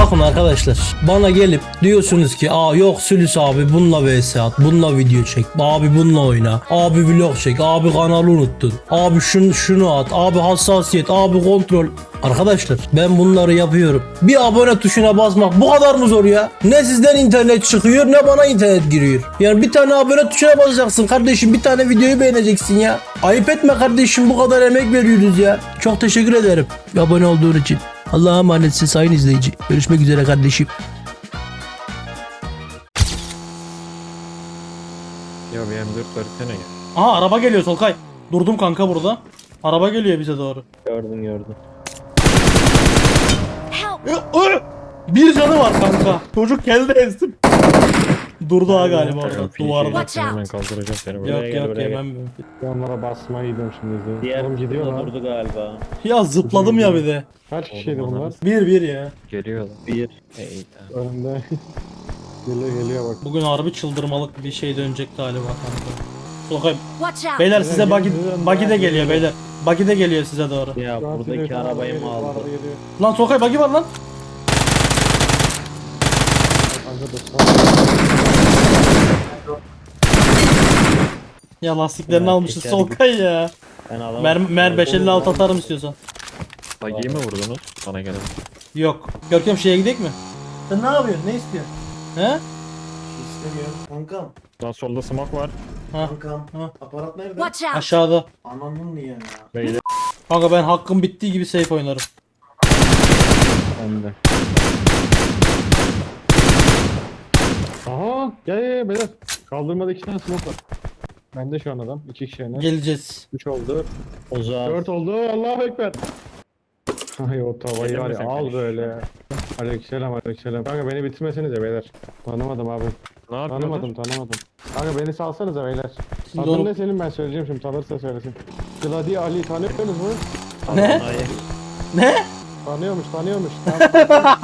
Bakın arkadaşlar bana gelip diyorsunuz ki aa yok Sülüs abi bununla vs at bununla video çek abi bununla oyna abi vlog çek abi kanalı unuttun abi şunu, şunu at abi hassasiyet abi kontrol Arkadaşlar ben bunları yapıyorum. Bir abone tuşuna basmak bu kadar mı zor ya? Ne sizden internet çıkıyor ne bana internet giriyor. Yani bir tane abone tuşuna basacaksın kardeşim bir tane videoyu beğeneceksin ya. Ayıp etme kardeşim bu kadar emek veriyoruz ya. Çok teşekkür ederim abone olduğun için. Allah'a emanetsin sayın izleyici. Görüşmek üzere kardeşim. Ya bir M4 versene ya. Aha araba geliyor Solkay. Durdum kanka burada. Araba geliyor bize doğru. Gördüm gördüm. Bir canı var kanka. Çocuk geldi ezdim. Durdu ha galiba orada duvarda. Watch out. Hemen kaldıracağım seni buraya. Yok gel, yok buraya gel. yemem. ben. Onlara basmaya gidiyorum şimdi. izleyin. Diğer Oğlum gidiyor burada lan. durdu galiba. Ya zıpladım ya bir de. Kaç kişiydi Oğlum, bunlar? Bir bir ya. Geliyor lan. Bir. Hey, Önümde. geliyor geliyor bak. Bugün harbi çıldırmalık bir şey dönecek galiba kanka. Watch out! beyler size buggy, buggy de gel. geliyor beyler. Buggy de geliyor size doğru. Ya Şu an buradaki arabayı mı araba aldı? geliyor, geliyor. Lan Solkay buggy var lan. Kanka dostlar. Ya lastiklerini Ya, almışız teker Solkay ya. Ben alamam. Mer mer 556 atarım istiyorsan. Bagiyi mi vurdunuz? Bana gelin. Yok. Görkem şeye gidelim mi? Sen ne yapıyorsun? Ne istiyorsun? He? İstemiyorum. Kankam. Lan solda smoke var. Ha. Kankam. Ha. Aparat nerede? Watch out! Aşağıda. Ananın niye ya? Beyler. Kanka ben hakkım bittiği gibi safe oynarım. Ben de. Aha gel gel gel beyler. Kaldırmada iki tane smoke var. Bende şu an adam. iki kişi yani. Geleceğiz. Üç oldu. Uzağa. Dört oldu. Allahu Ekber. Ay o tavayı var ya Gelemezsen al kardeş. böyle. Aleykümselam aleykümselam. Kanka beni bitirmesenize beyler. Tanımadım abi. Ne yapıyordun? Tanımadım tanımadım. Kanka beni salsanıza beyler. Şimdi Adın onu- ne senin ben söyleyeceğim şimdi tanırsa söylesin. Gladi Ali tanıyorsunuz mu? Ne? Hayır. Ne? Tanıyormuş tanıyormuş. Tamam.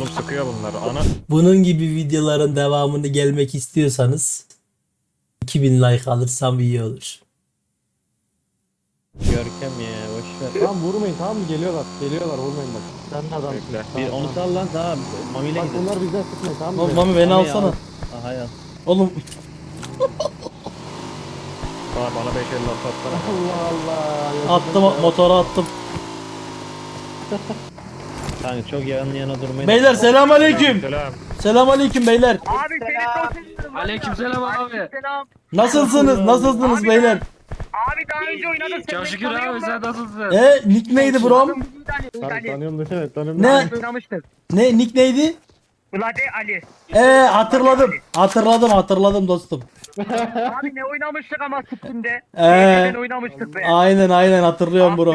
Oğlum sıkıyor bunlar. Ana. Bunun gibi videoların devamını gelmek istiyorsanız 2000 like alırsam iyi olur. Görkem ya boşver. tamam vurmayın tamam mı? Geliyorlar. Geliyorlar vurmayın bak. Sen de adamsın. Bekle. Tamam, Bir onu tamam. sal lan tamam. Mami'yle Bak gidelim. bunlar bizden sıkmayın tamam mı? Oğlum Mami beni Mami alsana. al. Aha ya. Oğlum Bana, bana 5 50 atsana. Allah Allah. attım motora attım. Kanka çok yan yana durmayın. Beyler selam aleyküm. Selam. Selam aleyküm beyler. Aleykümselam abi. Nasılsınız? Nasılsınız beyler? Abi daha önce oynadık. Çok şükür abi sen nasılsın? E nick neydi? Tan tanıyorum desene tanıyorum. Ne? Ne nick neydi? Vlade Ali. E hatırladım. Hatırladım hatırladım dostum. Abi ne oynamıştık ama Steam'de. Ee, Ben oynamıştık be. Aynen aynen hatırlıyorum bro.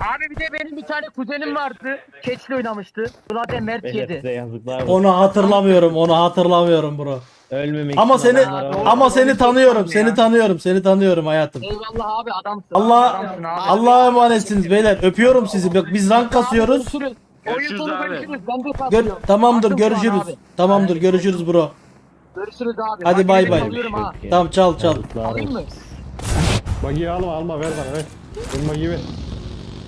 Abi, Abi bir de benim bir tane kuzenim vardı. Keçli oynamıştı. Vlade Mert Beyler yedi. size yazıklar olsun. Onu hatırlamıyorum. Onu hatırlamıyorum bro. Ölmemek Ama için seni adamlara bak. ama seni tanıyorum. Seni tanıyorum. Seni tanıyorum hayatım. Eyvallah abi adamsın. Allah Adamsın abi. Allah'a emanetsiniz beyler. Öpüyorum sizi. Bak biz rank kasıyoruz. Görüşürüz. Oyun sonu görüşürüz. Ben de Gör, tamamdır Attım şu an görüşürüz. abi. Tamamdır görüşürüz bro. Görüşürüz abi. Hadi Bak, bay yine bay. kalıyorum ha. Tamam çal çal. Yazıklar Alayım mı? Bagiyi alma alma ver bana ver. Benim bagiyi ver.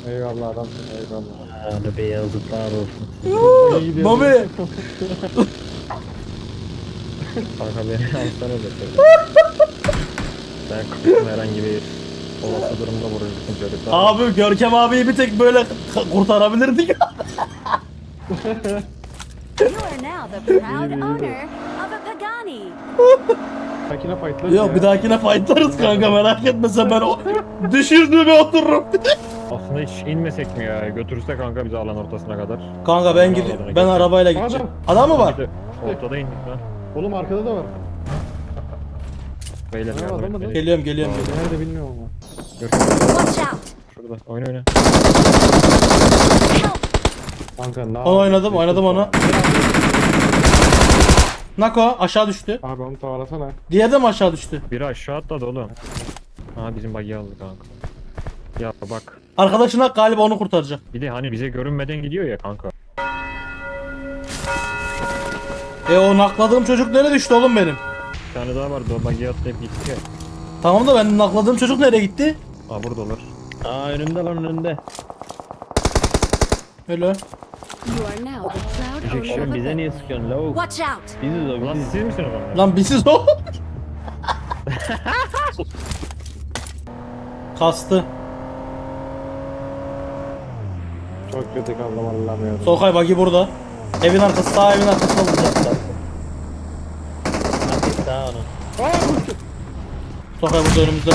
Eyvallah adamsın eyvallah. Hadi be yazıklar olsun. Bobby. Kanka beni alsana da şöyle. Ben kıpkırmızı herhangi bir olası durumda vuracaksın çocuklar. Abi Görkem abiyi bir tek böyle k- kurtarabilirdik. You are now the proud owner of a Pagani. Makine fightlar Yok bir dahakine fightlarız kanka merak etme sen ben o düşürdüğümü otururum. Aslında hiç inmesek mi ya? Götürürse kanka bizi alan ortasına kadar. Kanka ben gid ben arabayla gideceğim. Adam mı var? Ortada indik lan. Oğlum arkada da var. Beyler Ha, yardım adam et adam. beni. Geliyorum geliyorum. geliyorum. Nerede bilmiyorum ama. Watch out! Şurada. Oyna oyna. Kanka ne Onu oynadım oynadım onu. Nako aşağı düştü. Abi onu tavalasana. De mi aşağı düştü? Biri aşağı atladı oğlum. Ha bizim bagi aldı kanka. Ya bak. Arkadaşına galiba onu kurtaracak. Bir de hani bize görünmeden gidiyor ya kanka. E o nakladığım çocuk nereye düştü oğlum benim? Bir tane daha vardı o bagi atlayıp gitti ya. Tamam da ben nakladığım çocuk nereye gitti? Aa buradalar. Aa önümde lan önümde. Öyle. You are now the proud owner of Oğlum a bize niye sıkıyorsun lavuk? Watch out! Biziz o Ulan biziz. siz misiniz onlar? Lan biziz o. Kastı. Çok kötü kaldım anlamıyorum. Solkay bagi burada. Evin arkası sağ evin arkasında olacak. Hadi sağ onu. Solkay burada önümüzde.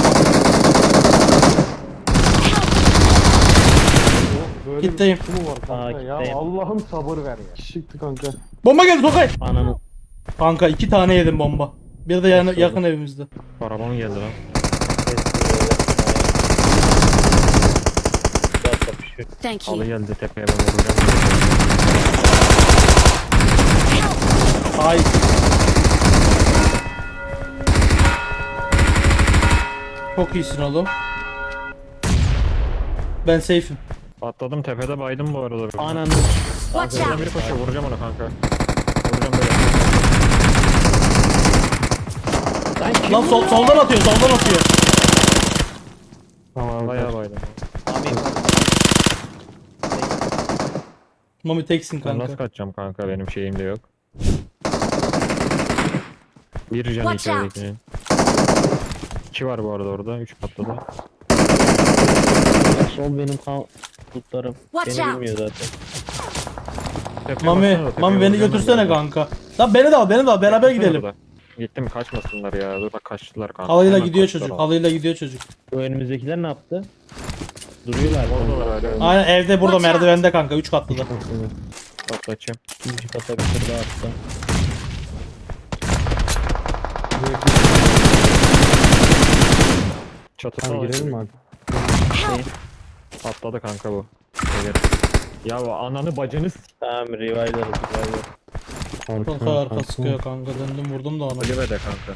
Böyle Gitteyim. bir şey mi var kanka Aa, ya? gitteyim. Allah'ım sabır ver ya. Çıktı kanka. Bomba geldi Solkay. Ananı. Kanka iki tane yedim bomba. Bir de yani yakın evimizde. Arabam geldi lan. Thank Halı you. geldi tepeye ben vuracağım. Ay. Çok iyisin oğlum. Ben safe'im. Atladım tepede baydım bu arada. Ananı. Watch out! biri koşuyor vuracağım onu kanka. Vuracağım böyle. Lan sol, soldan atıyor, soldan atıyor. Tamam. Bayağı baydım. Mami teksin Ben nasıl kanka. kaçacağım kanka benim şeyim de yok. Bir can Watch out. içeridekinin. İki var bu arada orada. Üç patladı. Sol benim kan tutlarım. Watch Beni out. bilmiyor zaten. Tepeye Mami, baksana tepeye Mami beni vuracağım götürsene kanka. Lan beni de al, beni de al, beraber Baksana gidelim. burada. Gittim kaçmasınlar ya. Dur bak kaçtılar kanka. Halıyla Hemen gidiyor kaçtılar çocuk, abi. halıyla gidiyor çocuk. Bu önümüzdekiler ne yaptı? Duruyorlar. Oradalar hala. Aynen evde burada Watch out. merdivende kanka, 3 katlıda. Patlatacağım. İkinci kata bir tur daha attı. Çatısı Tamam girelim mi abi? Patladı kanka bu. Evet. Ya o ananı bacını s- Tamam revive'larız revive'lar. Solkay arka sıkıyor kanka, döndüm vurdum da ona. kulübede kanka.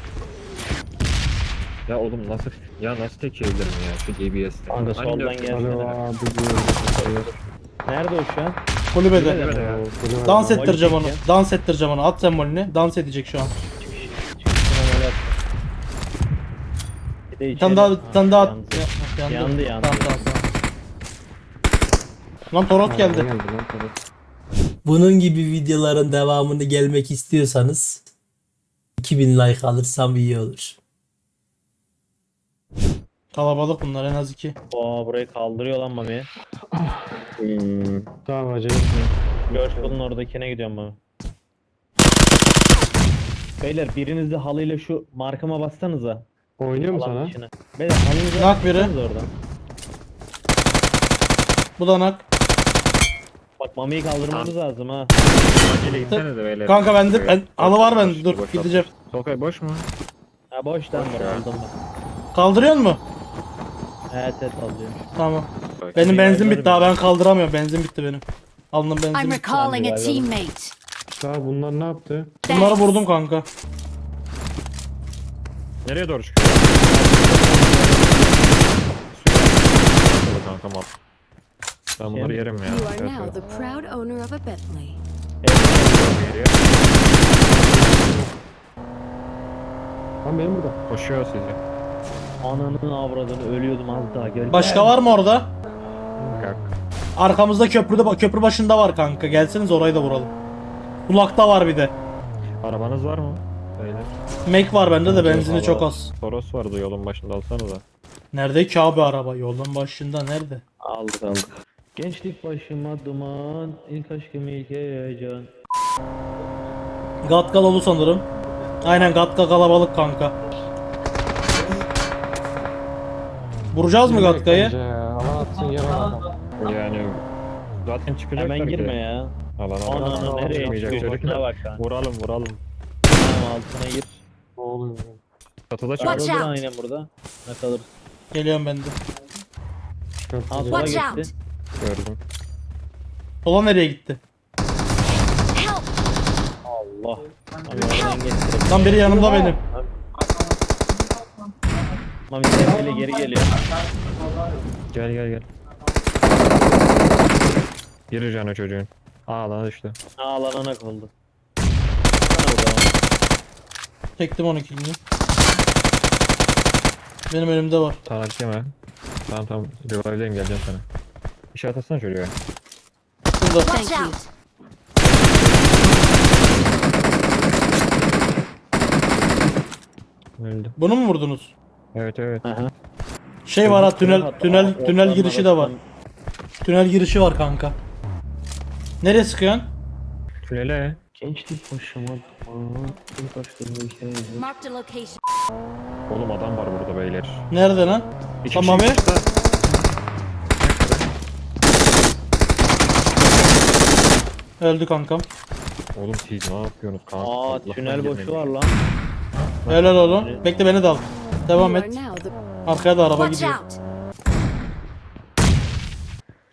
Ya oğlum nasıl ya nasıl tek yiyebilirim ya şu DBS'te. Kanka soldan Alo gel. Alo abi diyor. Nerede o şu an? Kulübede. Dans ettireceğim onu, dans ettireceğim onu. At sembolünü, dans edecek şu an. Bir tane daha, bir tane daha at. Yandı, yandı. Tamam tamam tamam. Lan Toros geldi. Bunun gibi videoların devamını gelmek istiyorsanız 2000 like alırsam iyi olur. Kalabalık bunlar en az iki. Aa burayı kaldırıyor lan Mami. Hmm. Tamam acele etme. George oradakine gidiyorum Mami. Beyler biriniz de halıyla şu markama bassanıza. Oynuyor mu Alan sana? içine. Beyler halınıza Nak biri. bassanıza oradan. Bu da nak. Bak Mami'yi kaldırmamız lazım ha. Acele gitsene de beyler. Kanka bende ben, halı var bende dur boş gideceğim. Solkay boş mu? Ha boş lan Boş bura aldım ben. Kaldırıyor mu? Evet evet alıyor. Tamam. Bak. Benim benzin bitti daha ben kaldıramıyorum. Benzin bitti benim. Alnım benzin I'm bitti. recalling a teammate. Daha bunlar ne yaptı? Bunları Thanks. vurdum kanka. Nereye doğru çıkıyor? Şurada kanka mal. Ben bunları yerim ya. You are Evet, now evet. the proud owner of a Bentley. Geriye. Lan benim burada. Koşuyor sizi. Ananın avradını ölüyordum az daha gel. Başka var mı orada? Kalk. Arkamızda köprüde köprü başında var kanka. Gelseniz orayı da vuralım. Kulakta var bir de. Arabanız var mı? Beyler. Mac var bende de benzini çok az. Toros vardı yolun başında alsanıza. Nerede ki abi araba? Yolun başında nerede? Aldık aldık. Gençlik başıma duman, ilk aşkım ilk heyecan. Gatkal oldu sanırım. Aynen Gatka kalabalık kanka. Vuracağız mı Gatka'yı? Alan atsın yer adam. Yani zaten çıkacaklar Hemen ki. girme ya. Alan alan. Ananı nereye Çıkmayacak çıkıyor? bak. Vuralım vuralım. Tamam altına gir. Ne oluyor? Çatıda Watch çıkıyor. Out. aynen burada. Ne kalır. Geliyorum ben de. Sola Watch out. Gördüm. Sola nereye gitti? Help! Allah. Oradan geçti. Lan biri yanımda benim. Mami tepkiyle geri geliyor. Gel gel gel. Geri canı çocuğun. Aa lan işte. Aa lan ana oldu. Sana burada. Çektim onu kilini. Benim önümde var. Tanrı yeme. Tamam tamam. Revive'deyim geleceğim sana. İşaret atsana çocuğa. Watch out! Öldüm. Bunu mu vurdunuz? Evet evet. Şey var ha tünel tünel tünel girişi de var. Tünel girişi var kanka. Nereye sıkıyorsun? Tünele. Gençlik başıma location. Oğlum adam var burada beyler. Nerede lan? İki Tamam kişi ya. Öldü kankam. Oğlum siz ne yapıyorsunuz kanka? Aa Allah'tan tünel boşu girmeyin. var lan. Helal oğlum. Bekle beni de al. Devam et. Arkaya da araba gidiyor.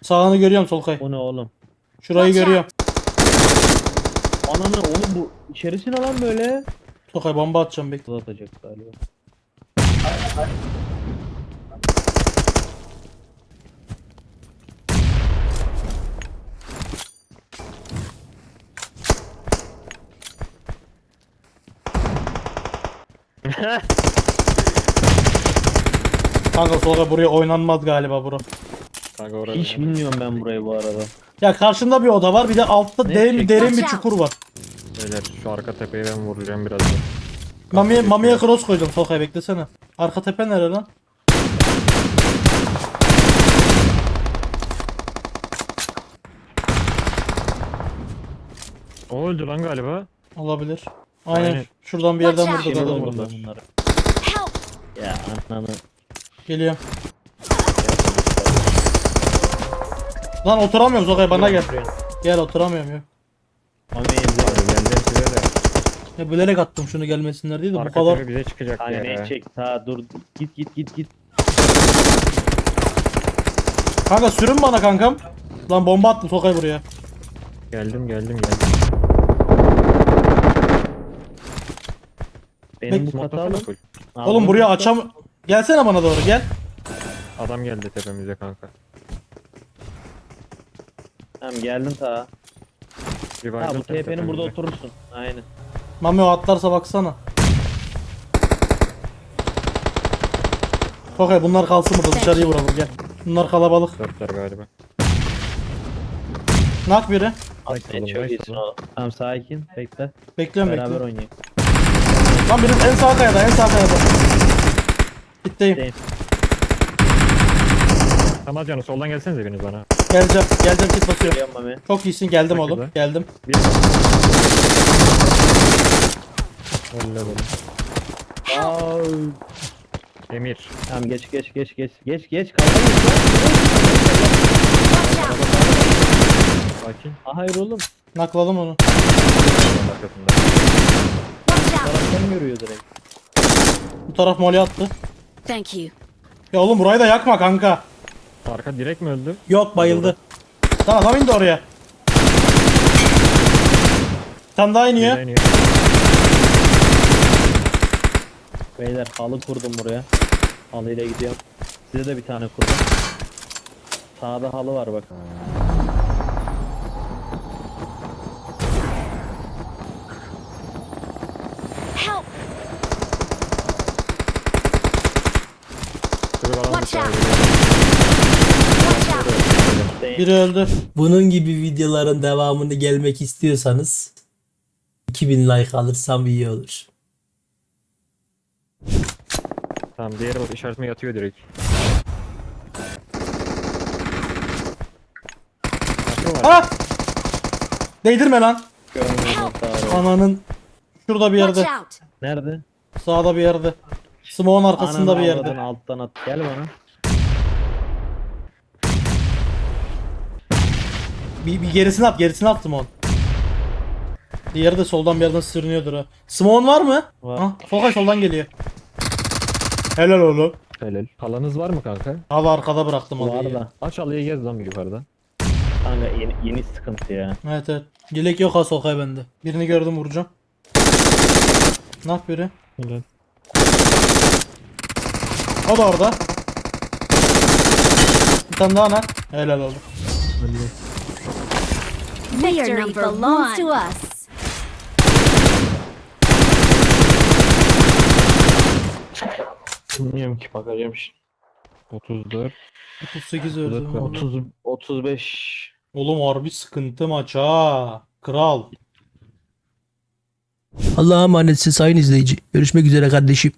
Sağını görüyorum Solkay. O ne oğlum? Şurayı Watch görüyorum. Ananı oğlum bu içerisi ne lan böyle? Solkay bomba atacağım bekle. Kız atacak galiba. Kanka Solkay buraya oynanmaz galiba bura. Kanka oraya. Hiç bilmiyorum ben burayı bu arada. Ya karşında bir oda var bir de altta Ne derin, derin bir çukur var. Beyler şu arka tepeye ben vuracağım birazdan. Mamiye, mamiye cross koydum Solkay beklesene. Arka tepe nere lan? O öldü lan galiba. Olabilir. Aynen. Aynen. Şuradan bir yerden Watch vurdu out. adamı. Vurdum ben bunları. Help! Ya ananı. Geliyorum. Lan oturamıyorum Solkay bana gel. Gel oturamıyorum ya. Abi evde. geldim size de. Ya bilerek attım şunu gelmesinler diye de bu Arka kadar. tepe bize çıkacak Hani ya. ne çek? Ha dur git git git git. Kanka sürün bana kankam. Lan bomba attım Solkay buraya. Geldim geldim geldim. Benim bu katı atsana alın. Oğlum buraya açam... Gelsene bana doğru gel. Adam geldi tepemize kanka. Tamam geldim ta. Bir Ha baydım bu TP'nin burada tepemize. oturursun. Aynen. Mami o atlarsa baksana. Solkay bunlar kalsın burada dışarıyı vuralım gel. Bunlar kalabalık. Dörtler galiba. Nak biri. Ne çok iyisin oğlum. Tamam sakin. Bekle. Bekliyorum Beraber bekliyorum. oynayalım. Lan birinin en sağ kayada en sağ kayada. Bitteyim. Tamam canım soldan gelsenize biriniz bana. Geleceğim. Geleceğim kit basıyorum. Geliyorum Mami. Çok iyisin geldim oğlum. güzel. Geldim. Bir. Öyle oğlum. Aa, Emir. Tamam geç geç geç geç. Geç geç. Out! Sakin. lan. Hayır oğlum. Nakladım onu. Onun arkasında. Taraftan görüyor direkt. Bu taraf moli attı. Thank you. Ya oğlum burayı da yakma kanka. Arka direkt mi öldü? Yok bayıldı. Lan adam indi oraya. Bir tane daha iniyor. Beyler halı kurdum buraya. Halıyla gidiyorum. Size de bir tane kurdum. Sağda halı var bak. Help! Şurada alan Watch dışarı out. geliyor. Watch out! Biri öldü. Bunun gibi videoların devamını gelmek istiyorsanız 2000 like alırsam iyi olur. Tamam diğer işaretime yatıyor direkt. Ah! Değdirme lan. Ananın şurada bir yerde. Nerede? Sağda bir yerde. Smoke'un arkasında Ananı bir avradını yerde. Alttan at. Gel bana. Bir, bir gerisini at, gerisini at Smoke'un. Diğeri de soldan bir yerden sürünüyordur ha. Smoke'un var mı? Var. Ha, Solkay soldan geliyor. Helal oğlum. Helal. Halanız var mı kanka? Abi arkada bıraktım Var abi. da. Aç halıyı gez lan bir yukarıda. Kanka yeni, yeni sıkıntı ya. Evet evet. Dilek yok ha Solkay bende. Birini gördüm vuracağım. Ne yap biri? Helal. O da orada. Bir tane daha nak. Helal oldu. Victory belongs to us. Bilmiyorum ki bakacağım şimdi. 34. 38 öldü. 30. 30 35 Oğlum harbi sıkıntı maç ha. Kral. Allah'a emanetsin sayın izleyici. Görüşmek üzere kardeşim.